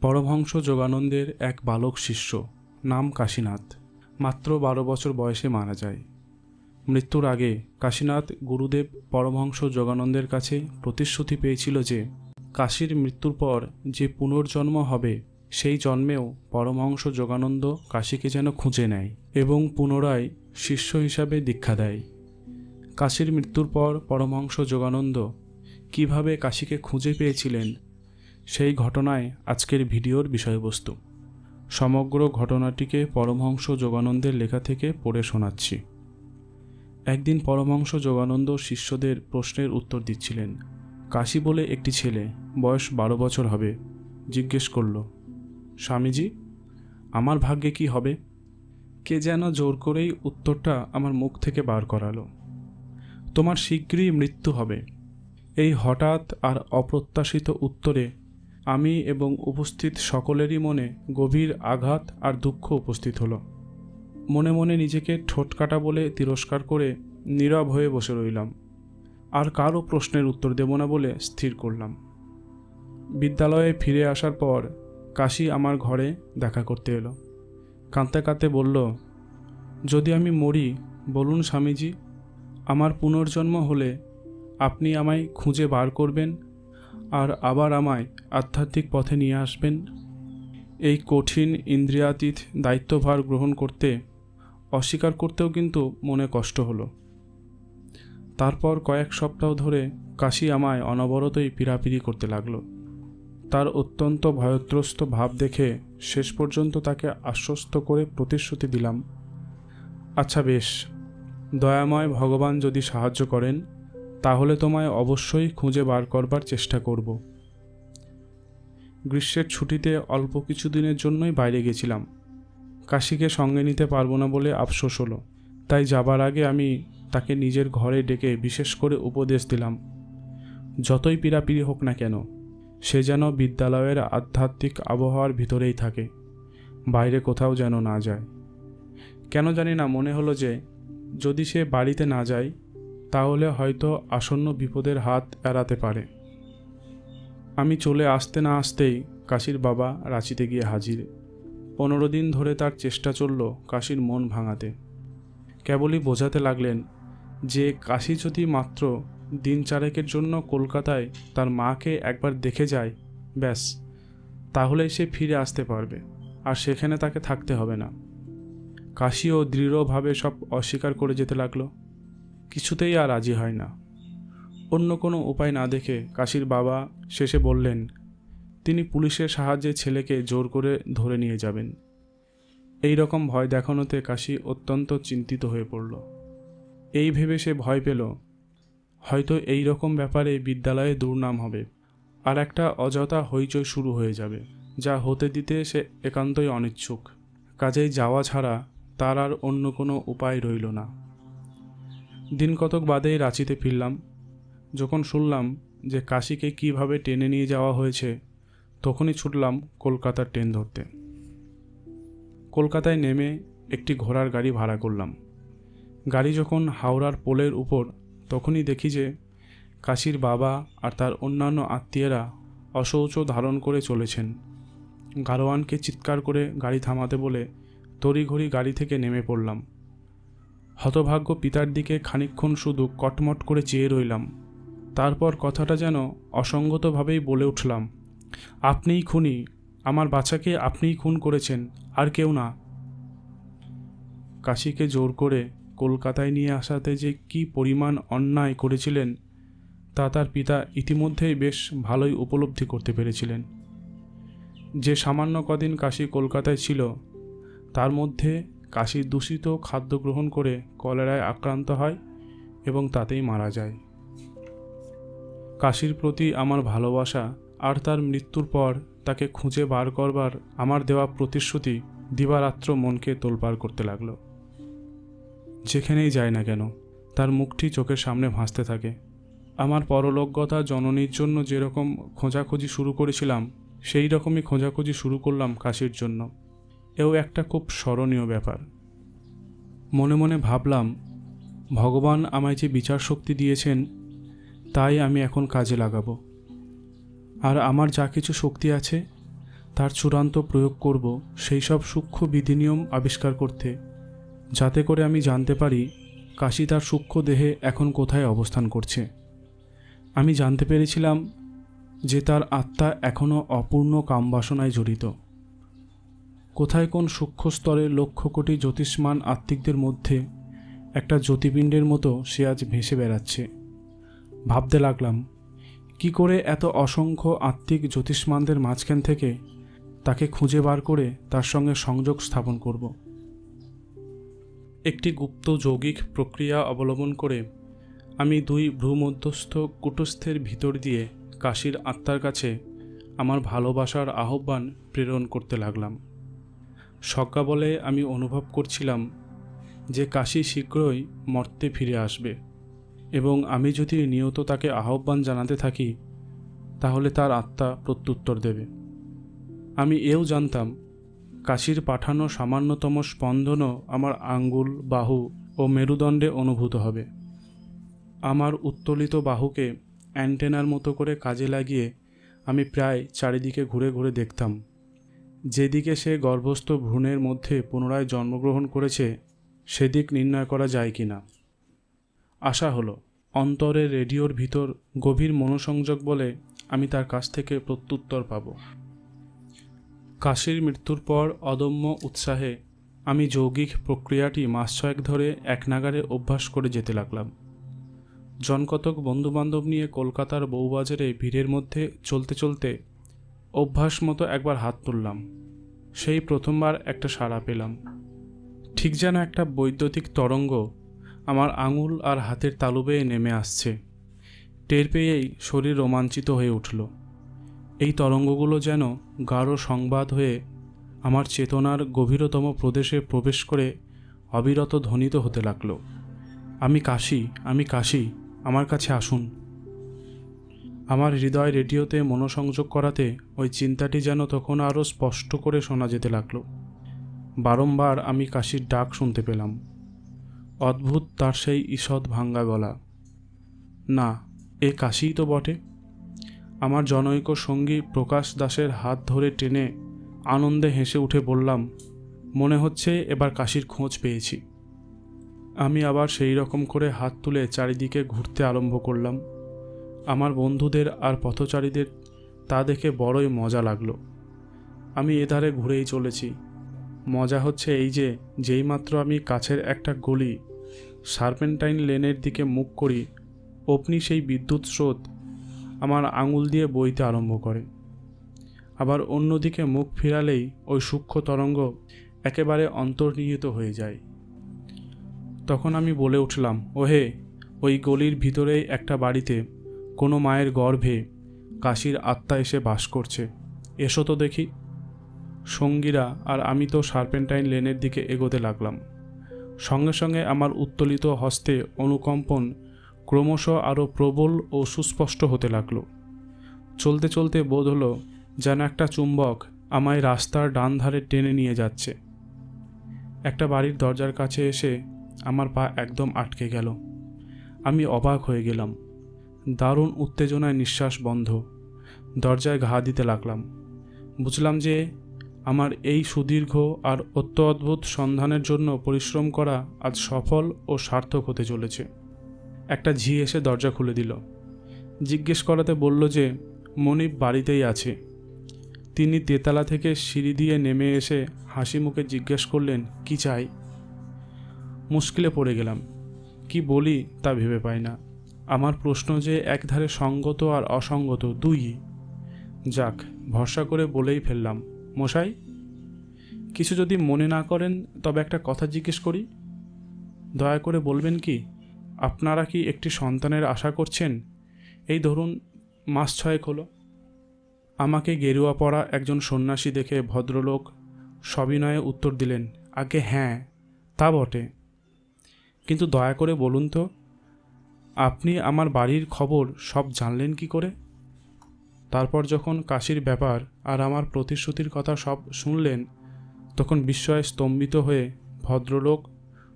পরমহংস যোগানন্দের এক বালক শিষ্য নাম কাশীনাথ। মাত্র বারো বছর বয়সে মারা যায়। মৃত্যুর আগে কাশীনাথ গুরুদেব পরমহংস যোগানন্দের কাছে প্রতিশ্রুতি পেয়েছিল যে, কাশীর মৃত্যুর পর যে পুনর্জন্ম হবে, সেই জন্মেও পরমহংস যোগানন্দ কাশীকে যেন খুঁজে নেয় এবং পুনরায় শিষ্য হিসাবে দীক্ষা দেয়। কাশীর মৃত্যুর পর পরমহংস যোগানন্দ কীভাবে কাশীকে খুঁজে পেয়েছিলেন সেই ঘটনায় আজকের ভিডিওর বিষয়বস্তু। সমগ্র ঘটনাটিকে পরমহংস যোগানন্দের লেখা থেকে পড়ে শোনাচ্ছি। একদিন পরমহংস যোগানন্দ শিষ্যদের প্রশ্নের উত্তর দিচ্ছিলেন, কাশী বলে একটি ছেলে, বয়স বারো বছর হবে। জিজ্ঞেস করল, স্বামীজি, আমার ভাগ্যে কি হবে? কে যেন জোর করেই উত্তরটা আমার মুখ থেকে বার করালো, তোমার শীঘ্রই মৃত্যু হবে। এই হঠাৎ আর অপ্রত্যাশিত উত্তরে আমি এবং উপস্থিত সকলেরই মনে গভীর আঘাত আর দুঃখ উপস্থিত হলো। মনে মনে নিজেকে ঠোঁট কাটা বলে তিরস্কার করে নীরব হয়ে বসে রইলাম। আর কারও প্রশ্নের উত্তর দেব না বলে স্থির করলাম। বিদ্যালয়ে ফিরে আসার পর কাশি আমার ঘরে দেখা করতে এলো। কাঁদতে কাঁদতে বলল, যদি আমি মরি, বলুন স্বামীজি, আমার পুনর্জন্ম হলে আপনি আমায় খুঁজে বার করবেন আর আবার আমায় আধ্যাত্মিক পথে নিয়ে আসবেন? এই কঠিন ইন্দ্রিয়াতীত দায়িত্বভার গ্রহণ করতে, অস্বীকার করতেও কিন্তু মনে কষ্ট হলো। তারপর কয়েক সপ্তাহ ধরে কাশি আমায় অনবরতই পীড়াপিড়ি করতে লাগল। তার অত্যন্ত ভয়ত্রস্ত ভাব দেখে শেষ পর্যন্ত তাকে আশ্বস্ত করে প্রতিশ্রুতি দিলাম আচ্ছা বেশ, দয়াময় ভগবান যদি সাহায্য করেন তাহলে তোমায় অবশ্যই খুঁজে বার করবার চেষ্টা করব। গ্রীষ্মের ছুটিতে অল্প কিছু দিনের জন্যই বাইরে গেছিলাম। কাশিকে সঙ্গে নিতে পারব না বলে আফসোস হলো। তাই যাবার আগে আমি তাকে নিজের ঘরে ডেকে বিশেষ করে উপদেশ দিলাম। যতই পীড়াপিড়ি হোক না কেন, সে যেন বিদ্যালয়ের আধ্যাত্মিক আবহাওয়ার ভিতরেই থাকে, বাইরে কোথাও যেন না যায়। কেন জানি না মনে হলো যে, যদি সে বাড়িতে না যায় তাহলে হয়তো আসন্ন বিপদের হাত এড়াতে পারে। আমি চলে আসতে না আসতেই কাশির বাবা রাঁচিতে গিয়ে হাজির। পনেরো দিন ধরে তার চেষ্টা চলল কাশির মন ভাঙাতে। কেবলই বোঝাতে লাগলেন যে কাশি যদি মাত্র দিন চারেকের জন্য কলকাতায় তার মাকে একবার দেখে যায়, ব্যাস, তাহলেই সে ফিরে আসতে পারবে, আর সেখানে তাকে থাকতে হবে না। কাশিও দৃঢ়ভাবে সব অস্বীকার করে যেতে লাগল। কিছুতেই আর রাজি হয় না। অন্য কোনো উপায় না দেখে কাশির বাবা শেষে বললেন, তিনি পুলিশের সাহায্যে ছেলেকে জোর করে ধরে নিয়ে যাবেন। এই রকম ভয় দেখানোতে কাশি অত্যন্ত চিন্তিত হয়ে পড়ল। এই ভেবে সে ভয় পেল, হয়তো এই রকম ব্যাপারে বিদ্যালয়ে দুর্নাম হবে আর একটা অযথা হইচই শুরু হয়ে যাবে, যা হতে দিতে সে একান্তই অনিচ্ছুক। কাজেই যাওয়া ছাড়া তার আর অন্য কোনো উপায় রইল না। দিন কতক বাদেই রাঁচিতে ফিরলাম। যখন শুনলাম যে কাশিকে কীভাবে টেনে নিয়ে যাওয়া হয়েছে, তখনই ছুটলাম কলকাতার ট্রেন ধরতে। কলকাতায় নেমে একটি ঘোড়ার গাড়ি ভাড়া করলাম। গাড়ি যখন হাওড়ার পোলের উপর, তখনই দেখি যে কাশির বাবা আর তার অন্যান্য আত্মীয়রা অশৌচ ধারণ করে চলেছেন। গারোয়ানকে চিৎকার করে গাড়ি থামাতে বলে তড়িঘড়ি গাড়ি থেকে নেমে পড়লাম। হতভাগ্য পিতার দিকে খানিকক্ষণ শুধু কটমট করে চেয়ে রইলাম। তারপর কথাটা যেন অসঙ্গতভাবেই বলে উঠলাম, আপনিই খুনি, আমার বাচ্চাকে আপনিই খুন করেছেন, আর কেউ না। কাশিকে জোর করে কলকাতায় নিয়ে আসাতে যে কি পরিমাণ অন্যায় করেছিলেন, তা তার পিতা ইতিমধ্যেই বেশ ভালোই উপলব্ধি করতে পেরেছিলেন। যে সামান্য কদিন কাশি কলকাতায় ছিল, তার মধ্যে কাশি দূষিত খাদ্য গ্রহণ করে কলেরায় আক্রান্ত হয় এবং তাতেই মারা যায়। কাশির প্রতি আমার ভালোবাসা আর তার মৃত্যুর পর তাকে খুঁজে বার করবার আমার দেওয়া প্রতিশ্রুতি দিবারাত্র মনকে তোলপাড় করতে লাগল। যেখানেই যায় না কেন, তার মুখটি চোখের সামনে ভাসতে থাকে। আমার পরলোকগতা জননীর জন্য যেরকম খোঁজাখুঁজি শুরু করেছিলাম, সেই রকমই খোঁজাখুঁজি শুরু করলাম কাশির জন্য। এও একটা খুব স্মরণীয় ব্যাপার। মনে মনে ভাবলাম, ভগবান আমায় যে বিচার শক্তি দিয়েছেন, তাই আমি এখন কাজে লাগাবো। আর আমার যা কিছু শক্তি আছে, তার চূড়ান্ত প্রয়োগ করব সেই সব সূক্ষ্ম বিধিনিয়ম আবিষ্কার করতে, যাতে করে আমি জানতে পারি কাশি তার সূক্ষ্ম দেহে এখন কোথায় অবস্থান করছে। আমি জানতে পেরেছিলাম যে তার আত্মা এখনও অপূর্ণ কামবাসনায় জড়িত। কোথায় কোন সূক্ষ্ম স্তরে লক্ষ কোটি জ্যোতিষ্মান আত্মিকদের মধ্যে একটা জ্যোতিপিণ্ডের মতো সে আজ ভেসে বেড়াচ্ছে। ভাবতে লাগলাম, কি করে এত অসংখ্য আত্মিক জ্যোতিষ্মানদের মাঝখান থেকে তাকে খুঁজে বার করে তার সঙ্গে সংযোগ স্থাপন করব। একটি গুপ্ত যৌগিক প্রক্রিয়া অবলম্বন করে আমি দুই ভ্রূমধ্যস্থ কুটস্থের ভিতর দিয়ে কাশীর আত্মার কাছে আমার ভালোবাসার আহ্বান প্রেরণ করতে লাগলাম। সজ্ঞা বলে আমি অনুভব করছিলাম যে কাশি শীঘ্রই মর্তে ফিরে আসবে এবং আমি যদি নিয়ত তাকে আহ্বান জানাতে থাকি, তাহলে তার আত্মা প্রত্যুত্তর দেবে। আমি এও জানতাম, কাশির পাঠানো সামান্যতম স্পন্দনও আমার আঙ্গুল, বাহু ও মেরুদণ্ডে অনুভূত হবে। আমার উত্তোলিত বাহুকে অ্যান্টেনার মতো করে কাজে লাগিয়ে আমি প্রায় চারিদিকে ঘুরে ঘুরে দেখতাম। যেদিকে সে গর্ভস্থ ভ্রূণের মধ্যে পুনরায় জন্মগ্রহণ করেছে, সেদিক নির্ণয় করা যায় কি না আশা হলো, অন্তরে রেডিওর ভিতর গভীর মনোসংযোগ বলে আমি তার কাছ থেকে প্রত্যুত্তর পাব। কাশির মৃত্যুর পর অদম্য উৎসাহে আমি যৌগিক প্রক্রিয়াটি মাস ছয়েক ধরে এক নাগারে অভ্যাস করে যেতে লাগলাম। জনকতক বন্ধুবান্ধব নিয়ে কলকাতার বউবাজারে ভিড়ের মধ্যে চলতে চলতে অভ্যাস মতো একবার হাত তুললাম। সেই প্রথমবার একটা সাড়া পেলাম। ঠিক যেন একটা বৈদ্যুতিক তরঙ্গ আমার আঙুল আর হাতের তালু বেয়ে নেমে আসছে। টের পেয়েই শরীর রোমাঞ্চিত হয়ে উঠল। এই তরঙ্গগুলো যেন গাঢ় সংবাদ হয়ে আমার চেতনার গভীরতম প্রদেশে প্রবেশ করে অবিরত ধ্বনিত হতে লাগল। আমি কাশি আমি কাশি, আমার কাছে আসুন। আমার হৃদয় রেডিওতে মনোসংযোগ করাতে ওই চিন্তাটি যেন তখন আরও স্পষ্ট করে শোনা যেতে লাগল। বারংবার আমি কাশির ডাক শুনতে পেলাম। অদ্ভুত তার সেই ঈষৎ ভাঙ্গা গলা। না, এ কাশিই তো বটে। আমার জনৈক সঙ্গী প্রকাশ দাসের হাত ধরে টেনে আনন্দে হেসে উঠে বললাম, মনে হচ্ছে এবার কাশির খোঁজ পেয়েছি। আমি আবার সেই রকম করে হাত তুলে চারিদিকে ঘুরতে আরম্ভ করলাম। আমার বন্ধুদের আর পথচারীদের তা দেখে বড়ই মজা লাগল। আমি এধারে ঘুরেই চলেছি। মজা হচ্ছে এই যে যেইমাত্র আমি কাছের একটা গলি, সার্পেন্টাইন লেনের দিকে মুখ করি অপনি সেই বিদ্যুৎ স্রোত আমার আঙুল দিয়ে বইতে আরম্ভ করে। আবার অন্যদিকে মুখ ফিরালেই ওই সূক্ষ্ম তরঙ্গ একেবারে অন্তর্নিহিত হয়ে যায়। তখন আমি বলে উঠলাম, ওহে, ওই গলির ভিতরেই একটা বাড়িতে কোনো মায়ের গর্ভে কাশির আত্মা এসে বাস করছে। এসো তো দেখি। সঙ্গীরা আর আমি তো সার্পেন্টাইন লেনের দিকে এগোতে লাগলাম। সঙ্গে সঙ্গে আমার উত্তোলিত হস্তে অনুকম্পন ক্রমশ আরও প্রবল ও সুস্পষ্ট হতে লাগল। চলতে চলতে বোধ হলো যেন একটা চুম্বক আমায় রাস্তার ডান ধারে টেনে নিয়ে যাচ্ছে। একটা বাড়ির দরজার কাছে এসে আমার পা একদম আটকে গেল। আমি অবাক হয়ে গেলাম। দারুণ উত্তেজনায় নিঃশ্বাস বন্ধ। দরজায় ঘা দিতে লাগলাম। বুঝলাম যে আমার এই সুদীর্ঘ আর অত্য অদ্ভুত সন্ধানের জন্য পরিশ্রম করা আজ সফল ও সার্থক হতে চলেছে। একটা ঝি এসে দরজা খুলে দিল। জিজ্ঞেস করাতে বলল যে, মনিব বাড়িতেই আছে। তিনি তেতলা থেকে সিঁড়ি দিয়ে নেমে এসে হাসি মুখে জিজ্ঞেস করলেন, কি চাই? মুশকিলে পড়ে গেলাম। কি বলি তা ভেবে পাই না। আমার প্রশ্ন যে একধারে সঙ্গত আর অসঙ্গত দুই। যাক, ভরসা করে বলেই ফেললাম। মশাই? কিছু যদি মনে না করেন, তবে একটা কথা জিজ্ঞেস করি। দয়া করে বলবেন কি, আপনারা কি একটি সন্তানের আশা করছেন? এই ধরুন, মাস ছয়েক হলো। আমাকে গেরুয়া পড়া একজন সন্ন্যাসী দেখে ভদ্রলোক সবিনয়ে উত্তর দিলেন আগে হ্যাঁ তা বটে। কিন্তু দয়া করে বলুন তো আপনি আমার বাড়ির খবর সব জানলেন কি করে? তারপর যখন কাশির ব্যাপার আর আমার প্রতিশ্রুতির কথা সব শুনলেন, তখন বিস্ময়ে স্তম্ভিত হয়ে ভদ্রলোক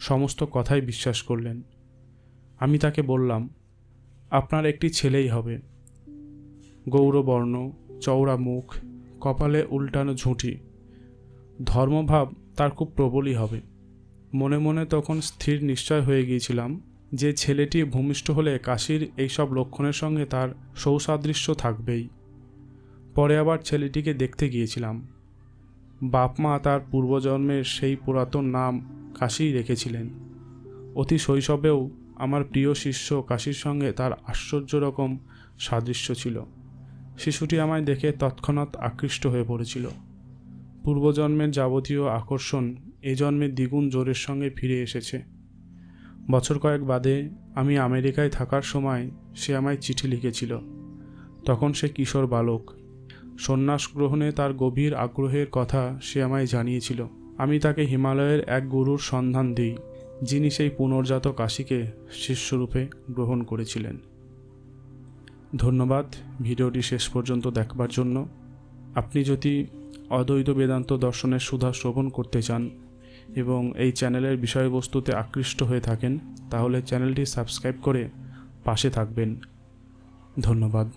সমস্ত কথাই বিশ্বাস করলেন। আমি তাকে বললাম, আপনার একটি ছেলেই হবে। গৌরবর্ণ, চওড়া মুখ, কপালে উল্টানো ঝুঁটি। ধর্মভাব তার খুব প্রবলই হবে। মনে মনে তখন স্থির নিশ্চয় হয়ে গিয়েছিলাম যে ছেলেটি ভূমিষ্ঠ হলে কাশির এইসব লক্ষণের সঙ্গে তার সৌসাদৃশ্য থাকবেই। পরে আবার ছেলেটিকে দেখতে গিয়েছিলাম। বাপ মা তার পূর্বজন্মের সেই পুরাতন নাম কাশিই রেখেছিলেন। অতি শৈশবেও আমার প্রিয় শিষ্য কাশির সঙ্গে তার আশ্চর্য রকম সাদৃশ্য ছিল। শিশুটি আমায় দেখে তৎক্ষণাৎ আকৃষ্ট হয়ে পড়েছিল। পূর্বজন্মের যাবতীয় আকর্ষণ এ জন্মে দ্বিগুণ জোরের সঙ্গে ফিরে এসেছে। বছর কয়েক বাদে আমি আমেরিকায় থাকার সময় সে আমায় চিঠি লিখেছিল। তখন সে কিশোর বালক। সন্ন্যাস গ্রহণে তার গভীর আগ্রহের কথা সে আমায় জানিয়েছিল। আমি তাকে হিমালয়ের এক গুরুর সন্ধান দিই, যিনি সেই পুনর্জাত কাশিকে শিষ্যরূপে গ্রহণ করেছিলেন। ধন্যবাদ ভিডিওটি শেষ পর্যন্ত দেখবার জন্য। আপনি যদি অদ্বৈত বেদান্ত দর্শনের সুধা শ্রবণ করতে চান এবং এই চ্যানেলের বিষয়বস্তুতে আকৃষ্ট হয়ে থাকেন তাহলে চ্যানেলটি সাবস্ক্রাইব করে পাশে থাকবেন। ধন্যবাদ।